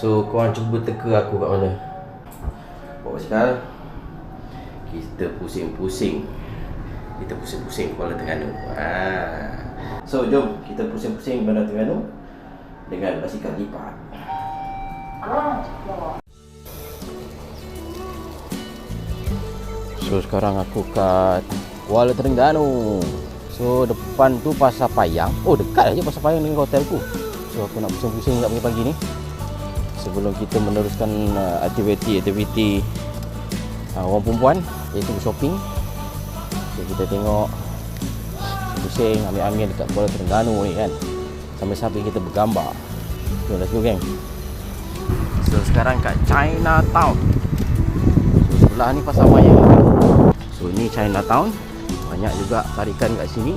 So korang cuba teka aku kat mana? Bawa sekarang? Kita pusing-pusing. Kita pusing-pusing Kuala Terengganu. Ha. So jom kita pusing-pusing Bandar Terengganu Dengan basikal lipat. So sekarang aku kat Kuala Terengganu. So depan tu Pasar Payang. Oh dekat aja Pasar Payang dengan hotel tu So aku nak pusing-pusing kat pagi-pagi ni Sebelum kita meneruskan uh, aktiviti-aktiviti uh, orang perempuan Iaitu shopping. So kita tengok Pusing ambil angin dekat Kuala Terengganu ni kan. Sambil-sambil kita bergambar. So let's go gang So sekarang kat Chinatown So sebelah ni Pasar Payang So ini Chinatown Banyak juga tarikan kat sini.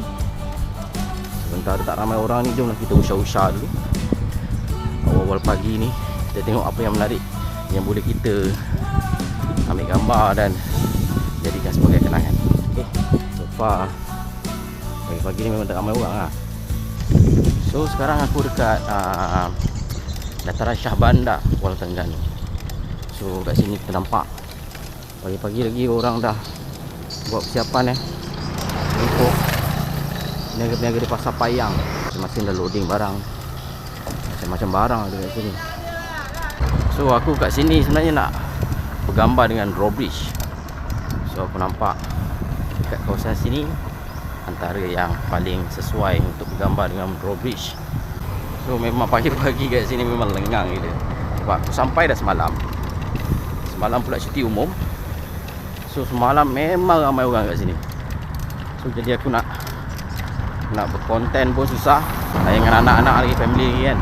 Sementara tak ramai orang ni. Jomlah kita usah-usah dulu. Awal-awal pagi ni Kita tengok apa yang menarik Yang boleh kita Ambil gambar dan Jadikan sebagai kenangan. Okay So far Pagi-pagi ni memang tak ramai orang lah So sekarang aku dekat uh, Dataran Shah Bandar Kuala Terengganu. So kat sini kita nampak Pagi-pagi lagi orang dah Buat persiapan eh Untuk Niaga-niaga di pasar payang. Masing-masing dah loading barang. Macam-macam barang ada kat sini So aku kat sini sebenarnya nak Bergambar dengan drawbridge So aku nampak Dekat kawasan sini Antara yang paling sesuai Untuk bergambar dengan drawbridge So memang pagi-pagi kat sini memang lengang gila. Sebab aku sampai dah semalam. Semalam pula cuti umum. So semalam memang ramai orang kat sini. So jadi aku nak Nak berkonten pun susah. Dengan anak-anak lagi, family lagi kan.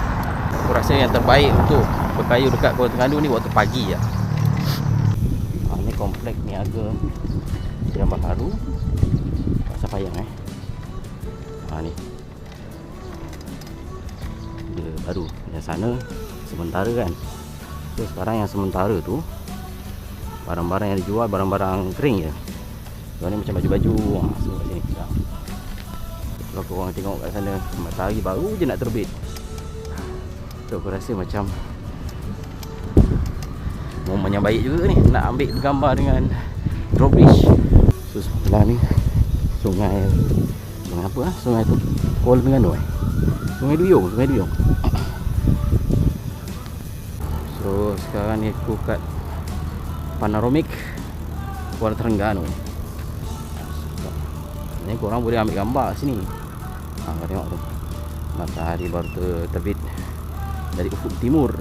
Aku rasa yang terbaik untuk Berkayu dekat Kuala Terengganu ni waktu pagi je ha, Ni komplek niaga Yang baru Pasar Payang eh. Ha, Ni. Dia baru Yang sana Sementara kan. So sekarang yang sementara tu Barang-barang yang dijual Barang-barang kering je. So ni macam baju-baju ha, So kat sini. Kalau korang tengok kat sana Matahari baru je nak terbit. So aku rasa macam Momen yang baik juga ni. Nak ambil gambar dengan Drawbridge So sebelah ni Sungai Sungai apa lah Sungai tu Kuala Terengganu eh? Sungai Duyung Sungai Duyung. So sekarang ni aku kat Panoramic Kuala Terengganu. Ni korang boleh ambil gambar sini. Ha, tengok tu. Matahari baru ter terbit Dari ufuk timur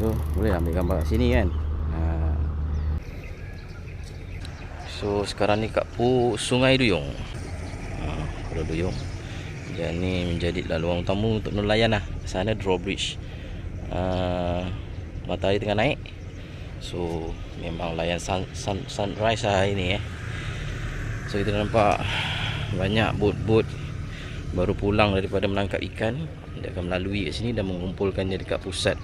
So boleh ambil gambar kat sini kan? Ha. So sekarang ni kat Pu Sungai Duyung. Ha, Pulau Duyung. Dan ni menjadi laluan utama untuk nelayan lah. Sana drawbridge. Uh, Matahari tengah naik. So memang layan sun, sun, sunrise lah hari ni eh. So kita nampak banyak bot-bot baru pulang daripada menangkap ikan. Dia akan melalui kat sini dan mengumpulkannya dekat pusat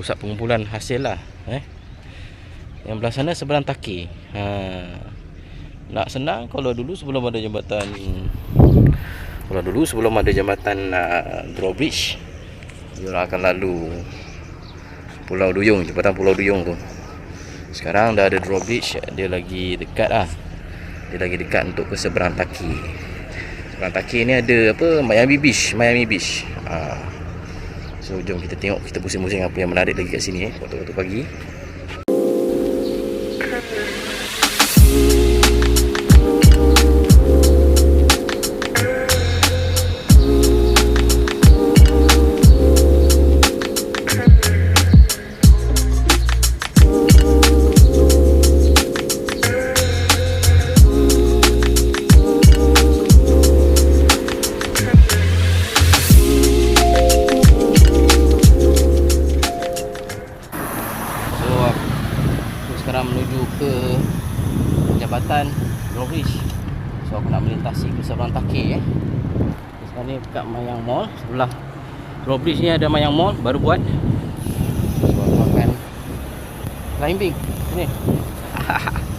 pusat pengumpulan hasil lah eh. Yang belah sana seberang taki. Ha. nak senang kalau dulu sebelum ada jambatan kalau dulu sebelum ada jambatan uh, drawbridge dia akan lalu Pulau Duyung jambatan Pulau Duyung tu. Sekarang dah ada drawbridge dia lagi dekat lah. Dia lagi dekat untuk ke seberang taki. Seberang taki ni ada apa? Miami Beach Miami Beach. Ha. So jom kita tengok kita pusing-pusing apa yang menarik lagi kat sini eh. Waktu-waktu pagi sekarang menuju ke Jabatan Drawbridge So aku nak melintasi ke seberang Taki eh. Sekarang ni dekat Mayang Mall. Sebelah Drawbridge ni ada Mayang Mall Baru buat. So aku akan Climbing. Ni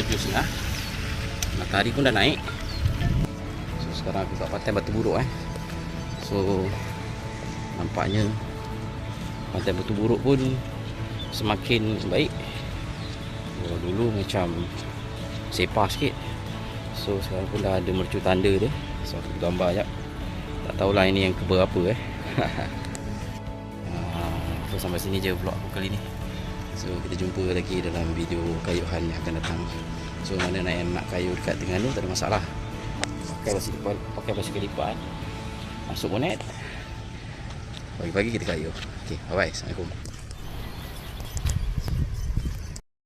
7.30 Matahari pun dah naik. So sekarang aku kat pantai Batu Buruk eh. So Nampaknya Pantai Batu Buruk pun Semakin baik. Oh, Dulu macam Sepah sikit. So sekarang pun dah ada mercu tanda dia. So aku gambar sekejap. Tak tahulah ini yang keberapa eh. Ah, So sampai sini je vlog aku kali ni So kita jumpa lagi dalam video kayuhan yang akan datang. So mana nak nak kayu dekat tengah tu tak ada masalah. Pakai basi lipat Pakai basi lipat Masuk bonet. Pagi-pagi kita kayu. Okay bye bye Assalamualaikum